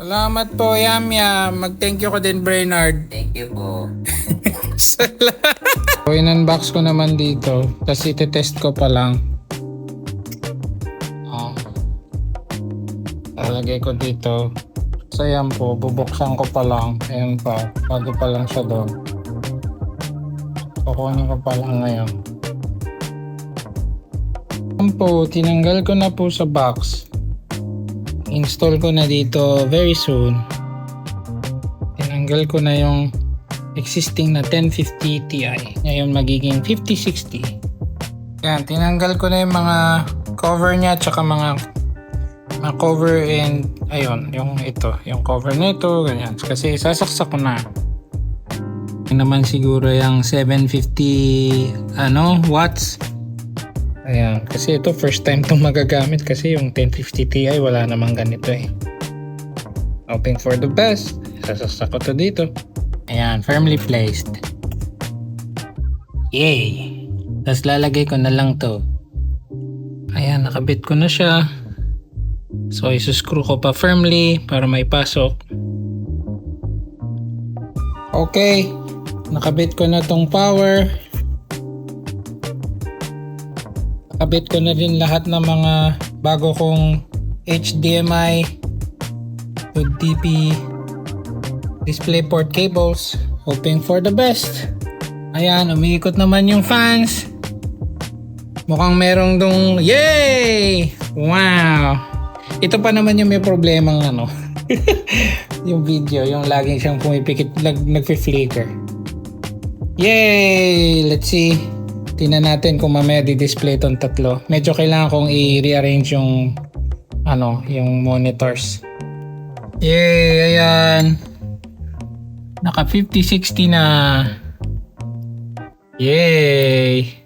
Salamat po, Yam Yam. Mag-thank you ko din, Bernard. Thank you po. Salamat. so, in-unbox ko naman dito. Kasi test ko pa lang. Oh. Lalagay ko dito. So, yan po. Bubuksan ko pa lang. Ayan pa. Bago pa lang siya doon. Kukunin ko pa lang ngayon. Ayan po. Tinanggal ko na po sa box. Install ko na dito very soon. Tinanggal ko na yung existing na 1050 Ti. Ngayon magiging 5060. Yan, tinanggal ko na yung mga cover niya tsaka mga mga cover and ayun, yung ito, yung cover nito, ganyan. Kasi sasaksak ko na. Yun naman siguro yung 750 ano, watts. Ayan, kasi ito first time itong magagamit kasi yung 1050 Ti wala namang ganito eh. Hoping for the best. Sasaksak ko to dito. Ayan, firmly placed. Yay! Tapos lalagay ko na lang to. Ayan, nakabit ko na siya. So, isuscrew ko pa firmly para may pasok. Okay. Nakabit ko na tong power. Nakabit ko na din lahat ng mga bago kong HDMI to DP DisplayPort cables. Hoping for the best. Ayan, umiikot naman yung fans. Mukhang merong dong, yay! Wow! Ito pa naman yung may problemang ano. yung video, yung laging siyang pumipikit, lag, nagfi-flicker. Yay! Let's see. Tingnan natin kung mamaya di-display itong tatlo. Medyo kailangan kong i-rearrange yung ano, yung monitors. Yay! Ayan. Naka 50-60 na. Yay!